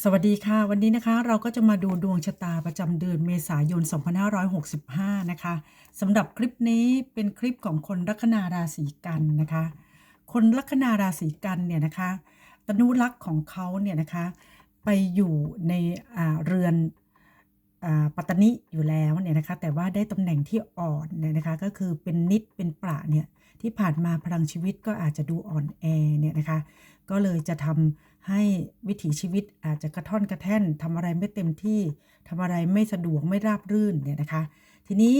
สวัสดีค่ะ วันนี้นะคะเราก็จะมาดูดวงชะตาประจำเดือนเมษายน 2565 นะคะสำหรับคลิปนี้เป็นคลิปของคนลัคนาราศีกันนะคะ คนลัคนาราศีกันเนี่ยนะคะตนุลักษ์ของเขาเนี่ยนะคะไปอยู่ในเรือนอปัตตนิอยู่แล้วเนี่ยนะคะแต่ว่าได้ตำแหน่งที่อ่อนเนี่ยนะคะก็คือเป็นนิดเป็นประเนี่ยที่ผ่านมาพลังชีวิตก็อาจจะดูอ่อนแอเนี่ยนะคะก็เลยจะทำ ให้วิถีชีวิตอาจจะกระท่อนกระแท่นทำอะไรไม่เต็มที่ทำอะไรไม่สะดวกไม่ราบรื่นเนี่ยนะคะ ทีนี้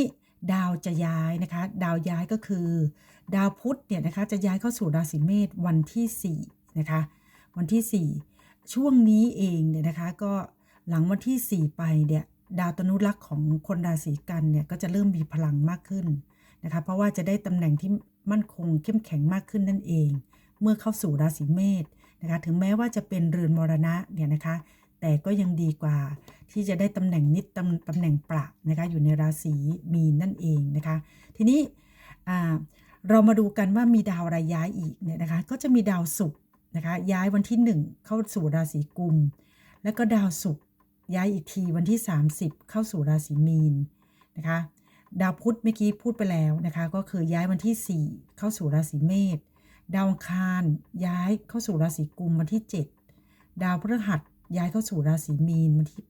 ดาวจะย้ายนะคะ ดาวย้ายก็คือ ดาวพุธเนี่ยนะคะจะย้ายเข้าสู่ราศีเมษวันที่4นะคะวันที่ 4 ช่วงนี้เองเนี่ยนะคะก็หลังวันที่ 4 ไปเนี่ยดาวตนุรักษ์ของคนราศีกันเนี่ยก็จะเริ่มมีพลังมากขึ้นนะคะเพราะว่าจะได้ตำแหน่งที่มั่นคงเข้มแข็งมากขึ้นนั่นเอง เมื่อเข้าสู่ราศีเมษ นะคะถึงแม้ว่าจะเป็นเรือนมรณะเนี่ยนะคะแต่ก็ยังดีกว่าที่จะได้ตำแหน่งนิดตำตำแหน่งประนะคะอยู่ในราศีมีนนั่นเองนะคะทีนี้เรามาดูกันว่ามีดาวอะไรย้ายอีกเนี่ยนะคะก็จะมีดาวศุกร์นะคะย้ายวันที่ 1 เข้าสู่ราศีกุม แล้วก็ดาวศุกร์ย้ายอีกทีวันที่ 30 เข้าสู่ราศีมีนนะคะดาวพุธเมื่อกี้พูดไปแล้วนะคะก็คือย้ายวันที่ 4 เข้าสู่ราศีเมษ ดาวอังคารย้ายเข้าสู่ราศีกุมวันที่ 7 ดาวพฤหัสย้ายเข้าสู่ราศีมีนวันที่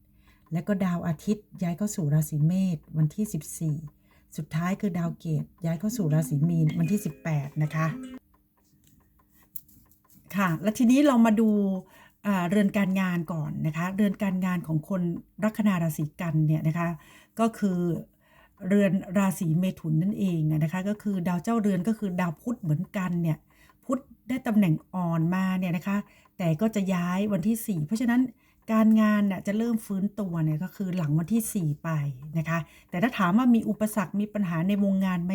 8 และก็ดาวอาทิตย์ย้ายเข้าสู่ราศีเมษวันที่ 14 สุดท้ายคือดาวเกตย้ายเข้าสู่ราศีมีนวันที่ 18 นะคะ ค่ะ และทีนี้เรามาดูเรือนการงานก่อนนะคะ เรือนการงานของคนลัคนาราศีกันเนี่ยนะคะ ก็คือ เรือนราศีเมถุนนั่นเองนะคะก็คือดาวเจ้าเรือนก็คือดาวพุธเหมือนกันเนี่ยพุธได้ตำแหน่งอ่อนมาเนี่ยนะคะแต่ก็จะย้ายวันที่ 4 เพราะฉะนั้นการงานน่ะจะเริ่มฟื้นตัวเนี่ยก็คือหลังวันที่ 4 ไปนะคะแต่ถ้าถามว่ามีอุปสรรคมีปัญหาในวงงานไหม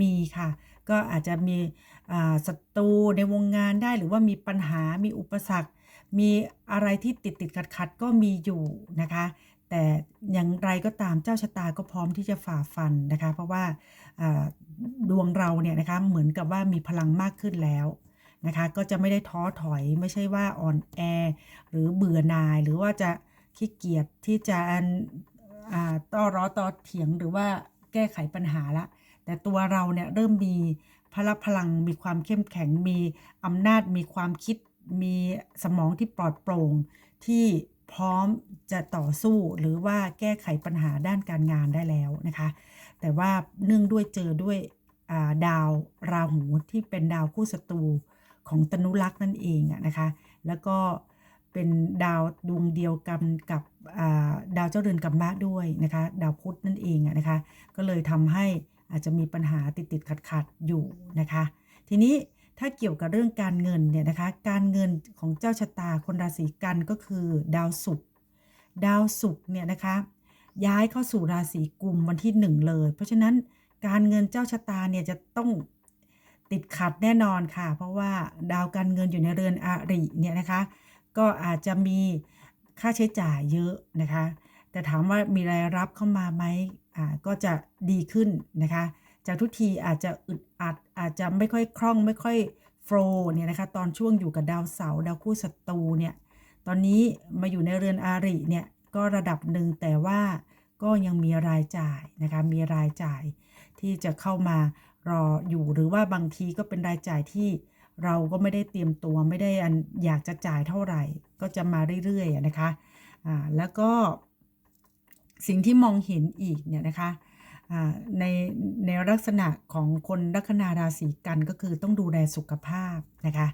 มีค่ะ ก็อาจจะมีศัตรูในวงงานได้หรือว่ามีปัญหามีอุปสรรค มีอะไรที่ติดติดขัดขัดก็มีอยู่นะคะ แต่อย่างไรก็ตามเจ้าชะตาก็พร้อมที่จะฝ่าฟันนะคะ เพราะว่าดวงเราเนี่ยนะคะเหมือนกับว่ามีพลังมากขึ้นแล้วนะคะก็จะไม่ได้ท้อถอยไม่ใช่ว่าอ่อนแอ หรือเบื่อหน่าย หรือว่าจะขี้เกียจที่จะอ่าต้อร้อต่อเถียงหรือว่าแก้ไขปัญหาละ แต่ตัวเราเนี่ยเริ่มมีพละพลังมีความเข้มแข็งมีอำนาจมีความคิดมีสมองที่ปลอดโปร่งที่ พร้อมจะต่อสู้หรือว่าแก้ไขปัญหาด้านการงานได้แล้วนะคะ แต่ว่าเนื่องด้วยเจอด้วยาดาวราหูที่เป็นดาวคู่ศัตรูของตนุลักษ์นั่นเองนะคะ แล้วก็เป็นดาวดวงเดียวกันกับาดาวเจ้าเรือนกัมมะด้วยนะคะ ดาวพุธนั่นเองนะคะ ก็เลยทำให้อาจจะมีปัญหาติดติดขัดขัดอยู่นะคะ ทีนี้ ถ้าเกี่ยวกับเรื่องการเงินเนี่ยนะคะ การเงินของเจ้าชะตาคนราศีกันก็คือดาวศุกร์ ดาวศุกร์เนี่ยนะคะ ย้ายเข้าสู่ราศีกุมวันที่หนึ่งเลย เพราะฉะนั้นการเงินเจ้าชะตาเนี่ยจะต้องติดขัดแน่นอนค่ะ เพราะว่าดาวการเงินอยู่ในเรือนอริเนี่ยนะคะ ก็อาจจะมีค่าใช้จ่ายเยอะนะคะ แต่ถามว่ามีรายรับเข้ามาไหมอ่าก็จะดีขึ้นนะคะ จากทุกทีอาจจะอึดอัดอาจจะไม่ค่อยคล่องไม่ค่อยโฟล์เนี่ยนะคะตอนช่วงอยู่กับดาวเสาร์ดาวคู่ศัตรูเนี่ยตอนนี้มาอยู่ในเรือนอาริเนี่ยก็ระดับหนึ่งแต่ว่าก็ยังมีรายจ่ายนะคะมีรายจ่ายที่จะเข้ามารออยู่หรือว่าบางทีก็เป็นรายจ่ายที่เราก็ไม่ได้เตรียมตัวไม่ได้อยากจะจ่ายเท่าไหร่ ก็จะมาเรื่อยๆนะคะอ่าแล้วก็สิ่งที่มองเห็นอีกเนี่ยนะคะ ในในลักษณะของคนลัคนาราศีกันก็คือต้องดูแลสุขภาพนะคะ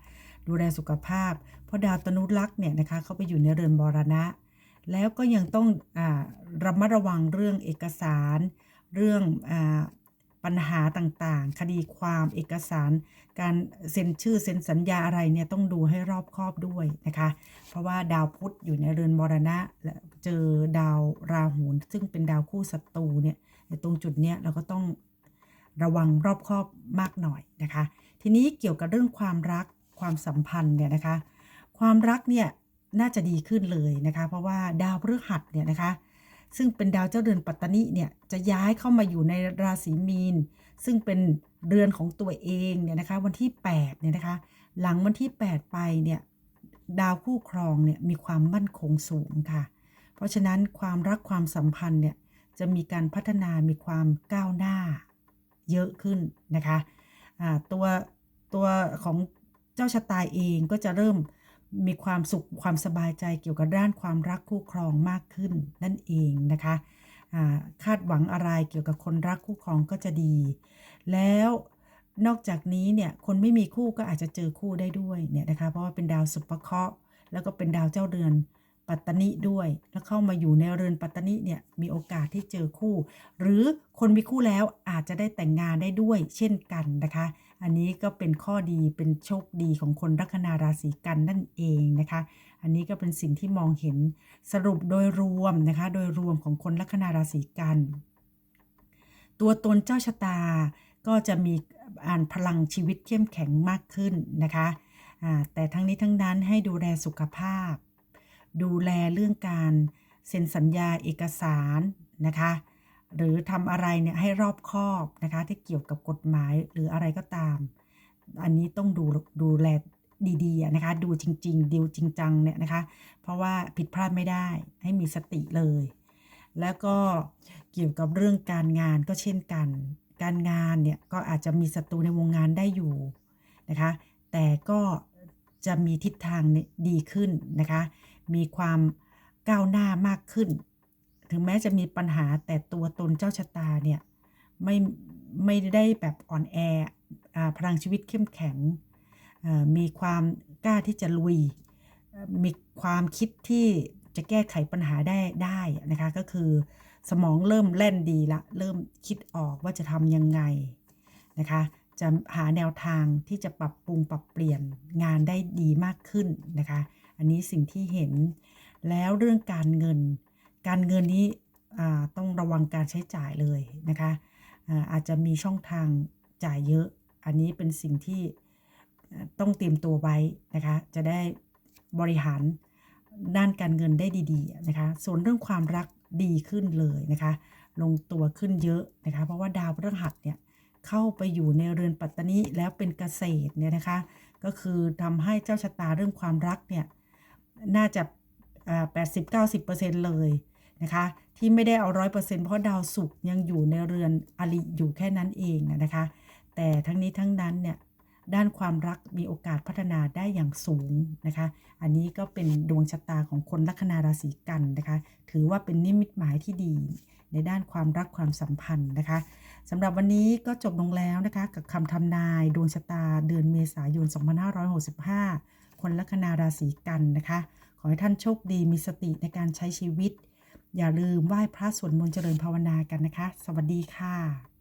ดูแลสุขภาพ เพราะดาวตนุรักษ์เนี่ยนะคะเขาไปอยู่ในเรือนบรณะ แล้วก็ยังต้องอระมัดระวังเรื่องเอกสาร เรื่องอปัญหาต่างๆ คดีความเอกสาร การเซ็นชื่อเซ็นสัญญาอะไรเนี่ยต้องดูให้รอบคอบด้วยนะคะ เพราะว่าดาวพุธอยู่ในเรือนมรณะ เจอดาวราหูซึ่งเป็นดาวคู่ศัตรูเนี่ยตรงจุดเนี้ยเราก็ต้องระวังรอบคอบมากหน่อยนะคะ ทีนี้เกี่ยวกับเรื่องความรักความสัมพันธ์เนี่ยนะคะ ความรักเนี่ยน่าจะดีขึ้นเลยนะคะ เพราะว่าดาวพฤหัสเนี่ยนะคะ ซึ่งเป็นดาวเจ้าเรือนปัตตานิเนี่ยจะย้ายเข้ามาอยู่ในราศีมีน ซึ่งเป็นเรือนของตัวเองเนี่ยนะคะ วันที่8เนี่ยนะคะ หลังวันที่ 8 ไปเนี่ยดาวคู่ครองเนี่ยมีความมั่นคงสูงค่ะ เพราะฉะนั้นความรักความสัมพันธ์เนี่ยจะมีการพัฒนามีความก้าวหน้าเยอะขึ้นนะคะอ่าตัวตัวของเจ้าชะตาเองก็จะเริ่มมีความสุขความสบายใจเกี่ยวกับด้านความรักคู่ครองมากขึ้นนั่นเองนะคะคาดหวังอะไรเกี่ยวกับคนรักคู่ครองก็จะดี แล้วนอกจากนี้เนี่ยคนไม่มีคู่ก็อาจจะเจอคู่ได้ด้วยเนี่ยนะคะเพราะว่าเป็นดาวสุภเคราะห์แล้วก็เป็นดาวเจ้าเรือน ปัตตนิด้วย แล้วเข้ามาอยู่ในเรือนปัตตนิเนี่ยมีโอกาสที่เจอคู่ หรือคนมีคู่แล้วอาจจะได้แต่งงานได้ด้วยเช่นกันนะคะ อันนี้ก็เป็นข้อดีเป็นโชคดีของคนลัคนาราศีกันนั่นเองนะคะ อันนี้ก็เป็นสิ่งที่มองเห็นสรุปโดยรวมนะคะ โดยรวมของคนลัคนาราศีกัน ตัวตนเจ้าชะตาก็จะมีอ่านพลังชีวิตเข้มแข็งมากขึ้นนะคะ แต่ทั้งนี้ทั้งนั้นให้ดูแลสุขภาพ ดูแลเรื่องการเซ็นสัญญาเอกสารนะคะ หรือทำอะไรเนี่ยให้รอบคอบนะคะที่เกี่ยวกับกฎหมายหรืออะไรก็ตาม อันนี้ต้องดูดูแลดีๆนะคะ ดูจริง ๆดูจริงจังเนี่ยนะคะ เพราะว่าผิดพลาดไม่ได้ให้มีสติเลย แล้วก็เกี่ยวกับเรื่องการงานก็เช่นกัน การงานเนี่ยก็อาจจะมีศัตรูในวงงานได้อยู่นะคะ แต่ก็จะมีทิศทางเนี่ยดีขึ้นนะคะ มีความก้าวหน้ามากขึ้น ถึงแม้จะมีปัญหาแต่ตัวตนเจ้าชะตาเนี่ยไม่ไม่ได้แบบอ่อนแอพลังชีวิตเข้มแข็ง มีความกล้าที่จะลุย มีความคิดที่จะแก้ไขปัญหาได้ได้นะคะก็คือสมองเริ่มเล่นดีละ เริ่มคิดออกว่าจะทำยังไงนะคะจะหาแนวทางที่จะปรับปรุงปรับเปลี่ยนงานได้ดีมากขึ้นนะคะ อันนี้สิ่งที่เห็นแล้วเรื่องการเงิน การเงินนี้ต้องระวังการใช้จ่ายเลยนะคะอาจจะมีช่องทางจ่ายเยอะ อันนี้เป็นสิ่งที่ต้องเตรียมตัวไว้นะคะ จะได้บริหารด้านการเงินได้ดีๆนะคะ ส่วนเรื่องความรักดีขึ้นเลยนะคะ ลงตัวขึ้นเยอะนะคะ เพราะว่าดาวพฤหัสเนี่ยเข้าไปอยู่ในเรือนปัตตานิแล้วเป็นเกษตรเนี่ยนะคะ ก็คือทำให้เจ้าชะตาเรื่องความรักเนี่ย น่าจะแปดสิบเก้าสิบเปอร์เซ็นต์เลยนะคะที่ไม่ได้เอาร้อยเปอร์เซ็นต์เพราะดาวศุกร์ยังอยู่ในเรือนอริอยู่แค่นั้นเองนะคะ แต่ทั้งนี้ทั้งนั้นเนี่ยด้านความรักมีโอกาสพัฒนาได้อย่างสูงนะคะ อันนี้ก็เป็นดวงชะตาของคนลัคนาราศีกันนะคะ ถือว่าเป็นนิมิตหมายที่ดีในด้านความรักความสัมพันธ์นะคะสำหรับวันนี้ก็จบลงแล้วนะคะ กับคำทำนายดวงชะตาเดือนเมษายน 2565 คนลัคนาราศีกันนะคะ ขอให้ท่านโชคดีมีสติในการใช้ชีวิต อย่าลืมไหว้พระสวดมนต์เจริญภาวนากันนะคะ สวัสดีค่ะ